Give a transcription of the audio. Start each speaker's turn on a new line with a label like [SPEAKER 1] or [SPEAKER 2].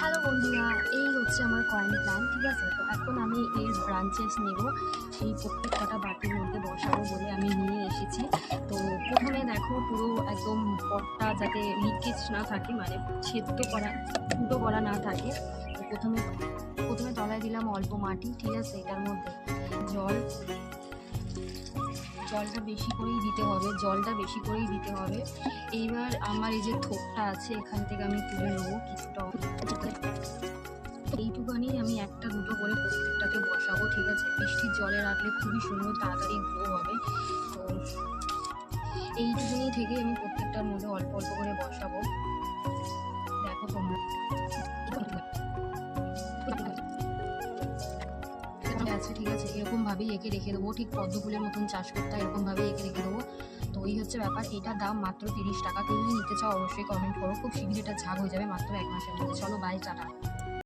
[SPEAKER 1] Hello বন্ধুরা, এই হচ্ছে আমার কয়েন প্ল্যান ঠিক আছে? তো এখন আমি এর ব্রাঞ্চেস নেব এই প্রত্যেক কটা বাটির মধ্যে বসাবো বলে আমি নিয়ে এসেছি। তো প্রথমে দেখো, পুরো একদম পটটা যাতে লিকেজ না থাকে মানে ছেদ্য করা, ফুটো করা না থাকে। প্রথমে প্রথমে তলায় দিলাম অল্প মাটি, ঠিক আছে? এটার মধ্যে জল জলটা বেশি করেই দিতে হবে, জলটা বেশি করেই দিতে হবে। এইবার আমার এই যে থোপটা আছে, এখান থেকে আমি তুলে নেব কিছুটা। এইটুখানি আমি একটা দুটো করে প্রত্যেকটাকে বসাবো, ঠিক আছে? বৃষ্টির জলে রাখলে খুবই সুন্দর, তাড়াতাড়ি গ্রো হবে। তো এইটুকুনি থেকে আমি প্রত্যেকটার মধ্যে অল্প অল্প করে বসাবো। আছে, ঠিক আছে? এরকম ভাবেই এঁকে রেখে দেবো। ঠিক পদ্মফুলের মতন চাষ করতে হয় এরকম ভাবেই এঁকে রেখে দেবো। তো এই হচ্ছে ব্যাপার। এটার দাম মাত্র তিরিশ টাকা। কেউ যদি নিতে চাও, অবশ্যই কমেন্ট করো। খুব শীঘ্রই এটা ঝাগ হয়ে যাবে মাত্র এক মাসের মধ্যে। চলো বাই টাটা।